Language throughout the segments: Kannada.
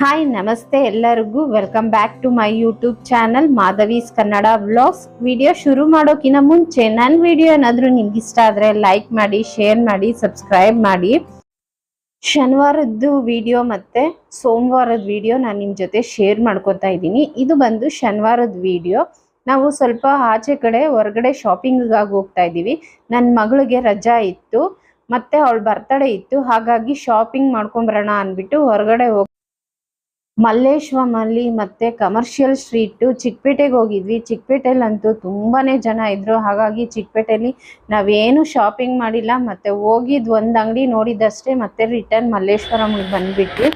ಹಾಯ್ ನಮಸ್ತೆ ಎಲ್ಲರಿಗೂ. Welcome back to my YouTube channel Madhavi's Kannada vlogs video ಶುರು ಮಾಡೋಕ್ಕಿಂತ ಮುಂಚೆ ನನ್ನ ವಿಡಿಯೋ ಏನಾದರೂ ನಿಮ್ಗೆ ಇಷ್ಟ ಆದರೆ ಲೈಕ್ ಮಾಡಿ ಶೇರ್ ಮಾಡಿ ಸಬ್ಸ್ಕ್ರೈಬ್ ಮಾಡಿ. ಶನಿವಾರದ್ದು ವಿಡಿಯೋ ಮತ್ತು ಸೋಮವಾರದ ವಿಡಿಯೋ ನಾನು ನಿಮ್ಮ ಜೊತೆ ಶೇರ್ ಮಾಡ್ಕೊತಾ ಇದ್ದೀನಿ. ಇದು ಬಂದು ಶನಿವಾರದ ವಿಡಿಯೋ ನಾವು ಸ್ವಲ್ಪ ಆಚೆ ಕಡೆ ಹೊರಗಡೆ ಶಾಪಿಂಗ್ಗಾಗಿ ಹೋಗ್ತಾ ಇದ್ದೀವಿ. ನನ್ನ ಮಗಳಿಗೆ ರಜಾ ಇತ್ತು, ಮತ್ತೆ ಅವಳ ಬರ್ತಡೇ ಇತ್ತು, ಹಾಗಾಗಿ ಶಾಪಿಂಗ್ ಮಾಡ್ಕೊಂಬರೋಣ ಅಂದ್ಬಿಟ್ಟು ಹೊರಗಡೆ ಹೋಗ್ ಮಲ್ಲೇಶ್ವರಂ ಅಲ್ಲಿ ಮತ್ತೆ ಕಮರ್ಷಿಯಲ್ ಸ್ಟ್ರೀಟ್ ಚಿಕ್ಕಪೇಟೆಗೆ ಹೋಗಿದ್ವಿ. ಚಿಕ್ಕಪೇಟೆಲಂತೂ ತುಂಬಾನೇ ಜನ ಇದ್ರು. ಹಾಗಾಗಿ ಚಿಕ್ಕಪೇಟೆಲಿ ನಾವೇನು ಶಾಪಿಂಗ್ ಮಾಡಿಲ್ಲ. ಮತ್ತೆ ಹೋಗಿದ್ ಒಂದ್ ಅಂಗಡಿ ನೋಡಿದಷ್ಟೇ ಮತ್ತೆ ರಿಟರ್ನ್ ಮಲ್ಲೇಶ್ವರಂಗೆ ಬಂದ್ಬಿಟ್ವಿ.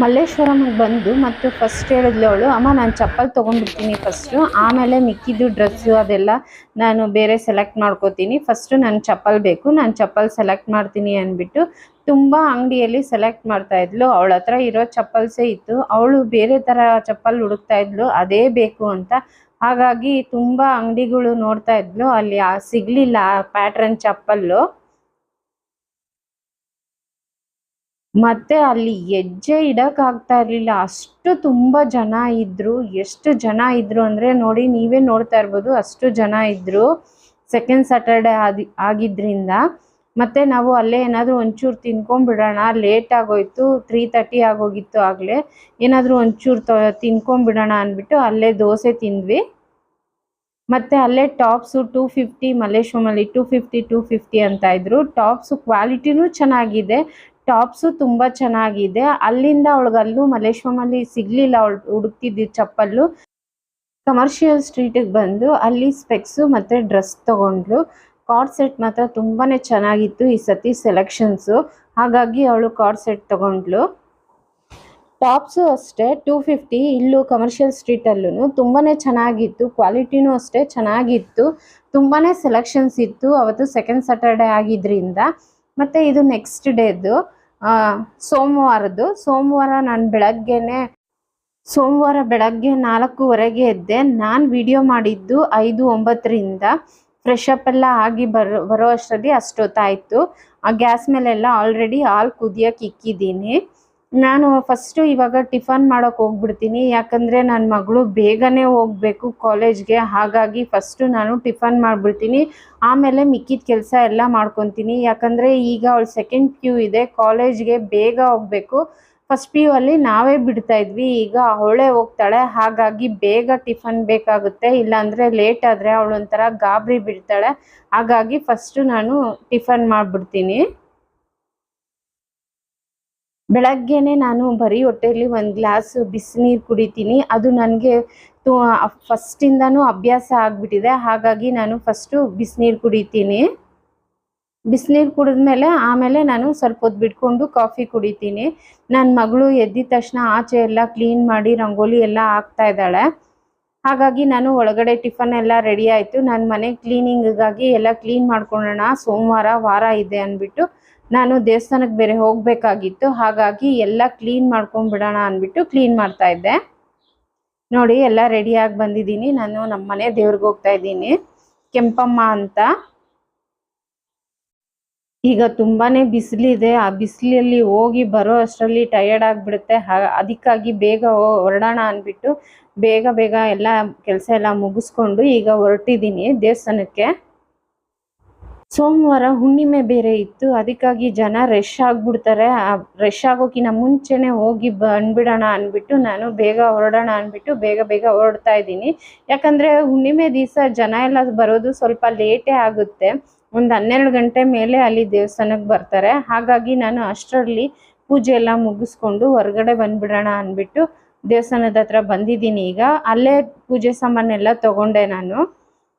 ಮಲ್ಲೇಶ್ವರಂಗೆ ಬಂದು ಮತ್ತು ಫಸ್ಟ್ ಹೇಳಿದ್ಲು ಅವಳು ಅಮ್ಮ, ನಾನು ಚಪ್ಪಲ್ ತೊಗೊಂಡ್ಬಿಡ್ತೀನಿ ಫಸ್ಟು ಆಮೇಲೆ ಮಿಕ್ಕಿದ್ದು ಡ್ರೆಸ್ಸು ಅದೆಲ್ಲ ನಾನು ಬೇರೆ ಸೆಲೆಕ್ಟ್ ಮಾಡ್ಕೋತೀನಿ. ಫಸ್ಟು ನನ್ನ ಚಪ್ಪಲ್ ಬೇಕು, ನಾನು ಚಪ್ಪಲ್ ಸೆಲೆಕ್ಟ್ ಮಾಡ್ತೀನಿ ಅಂದ್ಬಿಟ್ಟು ತುಂಬ ಅಂಗಡಿಯಲ್ಲಿ ಸೆಲೆಕ್ಟ್ ಮಾಡ್ತಾ ಇದ್ಲು. ಅವಳ ಹತ್ರ ಇರೋ ಚಪ್ಪಲ್ಸೇ ಇತ್ತು. ಅವಳು ಬೇರೆ ಥರ ಚಪ್ಪಲ್ ಹುಡುಕ್ತಾ ಇದ್ಲು. ಅದೇ ಬೇಕು ಅಂತ. ಹಾಗಾಗಿ ತುಂಬ ಅಂಗಡಿಗಳು ನೋಡ್ತಾ ಇದ್ಲು. ಅಲ್ಲಿ ಸಿಗ್ಲಿಲ್ಲ ಪ್ಯಾಟ್ರನ್ ಚಪ್ಪಲ್ಲು. ಮತ್ತೆ ಅಲ್ಲಿ ಹೆಜ್ಜೆ ಇಡೋಕ್ಕಾಗ್ತಾ ಇರಲಿಲ್ಲ. ಅಷ್ಟು ತುಂಬ ಜನ ಇದ್ರು. ಎಷ್ಟು ಜನ ಇದ್ರು ಅಂದ್ರೆ ನೋಡಿ, ನೀವೇ ನೋಡ್ತಾ ಇರ್ಬೋದು ಅಷ್ಟು ಜನ ಇದ್ರು ಸೆಕೆಂಡ್ ಸ್ಯಾಟರ್ಡೆ ಆದಿ, ಆಗಿದ್ರಿಂದ. ಮತ್ತೆ ನಾವು ಅಲ್ಲೇ ಏನಾದರೂ ಒಂಚೂರು ತಿನ್ಕೊಂಡ್ಬಿಡೋಣ. ಲೇಟ್ ಆಗೋಯ್ತು ತ್ರೀ ತರ್ಟಿ ಆಗೋಗಿತ್ತು ಆಗಲೇ. ಏನಾದರೂ ಒಂಚೂರು ತ, ತಿನ್ಕೊಂಡ್ಬಿಡೋಣ ಅಂದ್ಬಿಟ್ಟು ಅಲ್ಲೇ ದೋಸೆ ತಿಂದ್ವಿ. ಮತ್ತೆ ಅಲ್ಲೇ tops two fifty ಮಲ್ಲೇಶ್ವರಮಲ್ಲಿ two fifty two fifty ಅಂತ ಇದ್ರು. ಟಾಪ್ಸು ಕ್ವಾಲಿಟಿನೂ ಚೆನ್ನಾಗಿದೆ. ಟಾಪ್ಸು ತುಂಬ ಚೆನ್ನಾಗಿದೆ. ಅಲ್ಲಿಂದ ಅವಳಿಗೆ ಅಲ್ಲೂ ಮಲ್ಲೇಶ್ವರಮಲ್ಲಿ ಸಿಗ್ಲಿಲ್ಲ ಅವಳು ಹುಡುಕ್ತಿದ್ದ ಚಪ್ಪಲ್ಲು. ಕಮರ್ಷಿಯಲ್ ಸ್ಟ್ರೀಟಿಗೆ ಬಂದು ಅಲ್ಲಿ ಸ್ಪೆಕ್ಸು ಮತ್ತು ಡ್ರೆಸ್ ತೊಗೊಂಡ್ಲು ಕಾರ್ಡ್ ಸೆಟ್ ಮಾತ್ರ ತುಂಬಾ ಚೆನ್ನಾಗಿತ್ತು ಈ ಸತಿ ಸೆಲೆಕ್ಷನ್ಸು ಹಾಗಾಗಿ ಅವಳು ಕಾರ್ಡ್ ಸೆಟ್ ತಗೊಂಡ್ಲು ಟಾಪ್ಸು ಅಷ್ಟೇ ಟೂ ಫಿಫ್ಟಿ ಇಲ್ಲೂ ಕಮರ್ಷಿಯಲ್ ಸ್ಟ್ರೀಟಲ್ಲೂ ತುಂಬಾ ಚೆನ್ನಾಗಿತ್ತು. ಕ್ವಾಲಿಟಿನೂ ಅಷ್ಟೇ ಚೆನ್ನಾಗಿತ್ತು. ತುಂಬಾ ಸೆಲೆಕ್ಷನ್ಸ್ ಇತ್ತು. ಅವತ್ತು ಸೆಕೆಂಡ್ ಸ್ಯಾಟರ್ಡೆ ಆಗಿದ್ರಿಂದ. ಮತ್ತು ಇದು ನೆಕ್ಸ್ಟ್ ಡೇದು ಸೋಮವಾರದ್ದು. ಸೋಮವಾರ ನಾನು ಬೆಳಗ್ಗೆನೆ, ಸೋಮವಾರ ಬೆಳಗ್ಗೆ ನಾಲ್ಕೂವರೆಗೆ ಎದ್ದೆ. ನಾನು ವಿಡಿಯೋ ಮಾಡಿದ್ದು ಐದು ಒಂಬತ್ತರಿಂದ. ಫ್ರೆಶ್ ಅಪ್ ಎಲ್ಲ ಆಗಿ ಬರೋ ಬರೋ ಅಷ್ಟರಲ್ಲಿ ಅಷ್ಟೊತ್ತಾಯಿತು. ಆ ಗ್ಯಾಸ್ ಮೇಲೆಲ್ಲ ಆಲ್ರೆಡಿ ಹಾಲು ಕುದಿಯೋಕೆ ಇಕ್ಕಿದ್ದೀನಿ. ನಾನು ಫಸ್ಟು ಇವಾಗ ಟಿಫನ್ ಮಾಡೋಕೆ ಹೋಗ್ಬಿಡ್ತೀನಿ. ಯಾಕಂದರೆ ನನ್ನ ಮಗಳು ಬೇಗನೆ ಹೋಗಬೇಕು ಕಾಲೇಜ್ಗೆ ಹಾಗಾಗಿ ಫಸ್ಟು ನಾನು ಟಿಫನ್ ಮಾಡಿಬಿಡ್ತೀನಿ. ಆಮೇಲೆ ಮಿಕ್ಕಿದ ಕೆಲಸ ಎಲ್ಲ ಮಾಡ್ಕೊತೀನಿ. ಯಾಕಂದರೆ ಈಗ ಅವಳು ಸೆಕೆಂಡ್ ಪಿ ಯು ಇದೆ ಕಾಲೇಜ್ಗೆ ಬೇಗ ಹೋಗಬೇಕು. ಫಸ್ಟ್ ಪಿ ಯು ಅಲ್ಲಿ ನಾವೇ ಬಿಡ್ತಾ ಇದ್ವಿ. ಈಗ ಅವಳೇ ಹೋಗ್ತಾಳೆ. ಹಾಗಾಗಿ ಬೇಗ ಟಿಫನ್ ಬೇಕಾಗುತ್ತೆ. ಇಲ್ಲಾಂದರೆ ಲೇಟ್ ಆದರೆ ಅವಳು ಒಂಥರ ಗಾಬರಿ ಬಿಡ್ತಾಳೆ. ಹಾಗಾಗಿ ಫಸ್ಟು ನಾನು ಟಿಫನ್ ಮಾಡಿಬಿಡ್ತೀನಿ. ಬೆಳಗ್ಗೆನೆ ನಾನು ಬರೀ ಹೊಟ್ಟೆಯಲ್ಲಿ ಒಂದು ಗ್ಲಾಸ್ ಬಿಸಿನೀರು ಕುಡಿತೀನಿ. ಅದು ನನಗೆ ಫಸ್ಟಿಂದನೂ ಅಭ್ಯಾಸ ಆಗಿಬಿಟ್ಟಿದೆ. ಹಾಗಾಗಿ ನಾನು ಫಸ್ಟು ಬಿಸಿನೀರು ಕುಡಿತೀನಿ. ಬಿಸಿನೀರು ಕುಡಿದ್ಮೇಲೆ ಆಮೇಲೆ ನಾನು ಸ್ವಲ್ಪ ಹೊತ್ತು ಬಿಟ್ಕೊಂಡು ಕಾಫಿ ಕುಡಿತೀನಿ. ನನ್ನ ಮಗಳು ಎದ್ದಿದ ತಕ್ಷಣ ಆಚೆ ಎಲ್ಲ ಕ್ಲೀನ್ ಮಾಡಿ ರಂಗೋಲಿ ಎಲ್ಲ ಹಾಕ್ತಾ ಇದ್ದಾಳೆ. ಹಾಗಾಗಿ ನಾನು ಒಳಗಡೆ ಟಿಫನ್ ಎಲ್ಲ ರೆಡಿ ಆಯಿತು. ನನ್ನ ಮನೆ ಕ್ಲೀನಿಂಗಿಗಾಗಿ ಎಲ್ಲ ಕ್ಲೀನ್ ಮಾಡ್ಕೊಳ್ಳೋಣ. ಸೋಮವಾರ ವಾರ ಇದೆ ಅಂದ್ಬಿಟ್ಟು ನಾನು ದೇವಸ್ಥಾನಕ್ಕೆ ಬೇರೆ ಹೋಗಬೇಕಾಗಿತ್ತು. ಹಾಗಾಗಿ ಎಲ್ಲ ಕ್ಲೀನ್ ಮಾಡ್ಕೊಂಡ್ಬಿಡೋಣ ಅಂದ್ಬಿಟ್ಟು ಕ್ಲೀನ್ ಮಾಡ್ತಾ ಇದ್ದೆ. ನೋಡಿ, ಎಲ್ಲ ರೆಡಿಯಾಗಿ ಬಂದಿದ್ದೀನಿ. ನಾನು ನಮ್ಮ ಮನೆ ದೇವ್ರಿಗೆ ಹೋಗ್ತಾ ಇದ್ದೀನಿ. ಕೆಂಪಮ್ಮ ಅಂತ. ಈಗ ತುಂಬಾನೇ ಬಿಸಿಲಿದೆ. ಆ ಬಿಸಿಲಲ್ಲಿ ಹೋಗಿ ಬರೋ ಅಷ್ಟರಲ್ಲಿ ಟಯರ್ಡ್ ಆಗಿಬಿಡುತ್ತೆ. ಅದಕ್ಕಾಗಿ ಬೇಗ ಹೊರಡೋಣ ಅಂದ್ಬಿಟ್ಟು ಬೇಗ ಬೇಗ ಎಲ್ಲ ಕೆಲಸ ಎಲ್ಲ ಮುಗಿಸ್ಕೊಂಡು ಈಗ ಹೊರಟಿದ್ದೀನಿ ದೇವಸ್ಥಾನಕ್ಕೆ. ಸೋಮವಾರ ಹುಣ್ಣಿಮೆ ಬೇರೆ ಇತ್ತು. ಅದಕ್ಕಾಗಿ ಜನ ರಶ್ ಆಗ್ಬಿಡ್ತಾರೆ. ರಶ್ ಆಗೋಕಿನ ಮುಂಚೆನೆ ಹೋಗಿ ಬಂದ್ಬಿಡೋಣ ಅಂದ್ಬಿಟ್ಟು ನಾನು ಬೇಗ ಹೊರಡೋಣ ಅಂದ್ಬಿಟ್ಟು ಬೇಗ ಬೇಗ ಹೊರಡ್ತಾ ಇದ್ದೀನಿ. ಯಾಕಂದರೆ ಹುಣ್ಣಿಮೆ ದಿವಸ ಜನ ಎಲ್ಲ ಬರೋದು ಸ್ವಲ್ಪ ಲೇಟೇ ಆಗುತ್ತೆ. ಒಂದು ಹನ್ನೆರಡು ಗಂಟೆ ಮೇಲೆ ಅಲ್ಲಿ ದೇವಸ್ಥಾನಕ್ಕೆ ಬರ್ತಾರೆ. ಹಾಗಾಗಿ ನಾನು ಅಷ್ಟರಲ್ಲಿ ಪೂಜೆ ಎಲ್ಲ ಮುಗಿಸ್ಕೊಂಡು ಹೊರಗಡೆ ಬಂದ್ಬಿಡೋಣ ಅಂದ್ಬಿಟ್ಟು ದೇವಸ್ಥಾನದ ಹತ್ರ ಬಂದಿದ್ದೀನಿ ಈಗ. ಅಲ್ಲೇ ಪೂಜೆ ಸಾಮಾನೆಲ್ಲ ತಗೊಂಡೆ ನಾನು.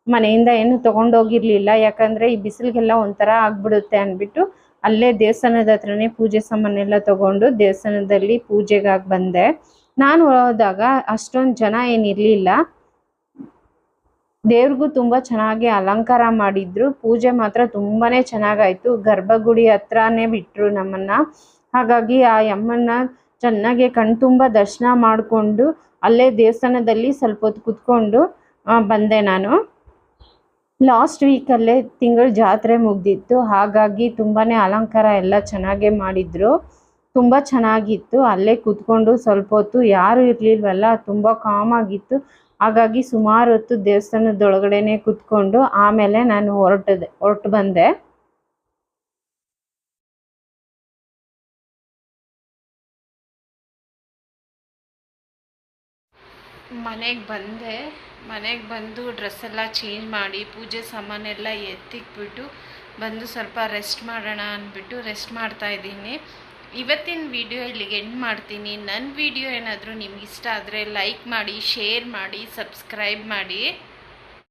ಮನೆಯಿಂದ ಏನು ತಗೊಂಡೋಗಿರ್ಲಿಲ್ಲ. ಯಾಕಂದ್ರೆ ಈ ಬಿಸಿಲಿಗೆಲ್ಲ ಒಂಥರ ಆಗ್ಬಿಡುತ್ತೆ ಅಂದ್ಬಿಟ್ಟು ಅಲ್ಲೇ ದೇವಸ್ಥಾನದ ಹತ್ರನೇ ಪೂಜೆ ಸಾಮಾನೆಲ್ಲ ತಗೊಂಡು ದೇವಸ್ಥಾನದಲ್ಲಿ ಪೂಜೆಗಾಗಿ ಬಂದೆ. ನಾನು ಹೋದಾಗ ಅಷ್ಟೊಂದು ಜನ ಏನಿರಲಿಲ್ಲ. ದೇವ್ರಿಗೂ ತುಂಬ ಚೆನ್ನಾಗಿ ಅಲಂಕಾರ ಮಾಡಿದ್ರು. ಪೂಜೆ ಮಾತ್ರ ತುಂಬಾ ಚೆನ್ನಾಗಾಯ್ತು. ಗರ್ಭಗುಡಿ ಹತ್ರನೇ ಬಿಟ್ಟರು ನಮ್ಮನ್ನ. ಹಾಗಾಗಿ ಆ ಯಮ್ಮನ್ನ ಚೆನ್ನಾಗಿ ಕಣ್ತುಂಬ ದರ್ಶನ ಮಾಡಿಕೊಂಡು ಅಲ್ಲೇ ದೇವಸ್ಥಾನದಲ್ಲಿ ಸ್ವಲ್ಪ ಹೊತ್ತು ಕುತ್ಕೊಂಡು ಬಂದೆ ನಾನು. ಲಾಸ್ಟ್ ವೀಕಲ್ಲೇ ತಿಂಗಳ ಜಾತ್ರೆ ಮುಗ್ದಿತ್ತು. ಹಾಗಾಗಿ ತುಂಬಾ ಅಲಂಕಾರ ಎಲ್ಲ ಚೆನ್ನಾಗೇ ಮಾಡಿದ್ರು. ತುಂಬ ಚೆನ್ನಾಗಿತ್ತು. ಅಲ್ಲೇ ಕೂತ್ಕೊಂಡು ಸ್ವಲ್ಪ ಹೊತ್ತು ಯಾರು ಇರಲಿಲ್ವಲ್ಲ, ತುಂಬ ಕಾಮಾಗಿತ್ತು ಹಾಗಾಗಿ ಸುಮಾರು ಹೊತ್ತು ದೇವಸ್ಥಾನದೊಳಗಡೆನೆ ಕೂತ್ಕೊಂಡು ಆಮೇಲೆ ನಾನು ಹೊರಟದೆ, ಹೊರಟು ಬಂದೆ. ಮನೆಗೆ ಬಂದೆ. ಮನೆಗೆ ಬಂದು ಡ್ರೆಸ್ ಎಲ್ಲ ಚೇಂಜ್ ಮಾಡಿ, ಪೂಜೆ ಸಾಮಾನೆಲ್ಲ ಎತ್ತಿಕ್ಬಿಟ್ಟು ಬಂದು ಸ್ವಲ್ಪ ರೆಸ್ಟ್ ಮಾಡೋಣ ಅಂದ್ಬಿಟ್ಟು ರೆಸ್ಟ್ ಮಾಡ್ತಾ ಇದ್ದೀನಿ. ಇವತ್ತಿನ ವಿಡಿಯೋ ಇಲ್ಲಿಗೆ ಎಂಡ್ ಮಾಡ್ತೀನಿ. ನನ್ನ ವಿಡಿಯೋ ಏನಾದರೂ ನಿಮ್ಗೆ ಇಷ್ಟ ಆದರೆ ಲೈಕ್ ಮಾಡಿ ಶೇರ್ ಮಾಡಿ ಸಬ್ಸ್ಕ್ರೈಬ್ ಮಾಡಿ.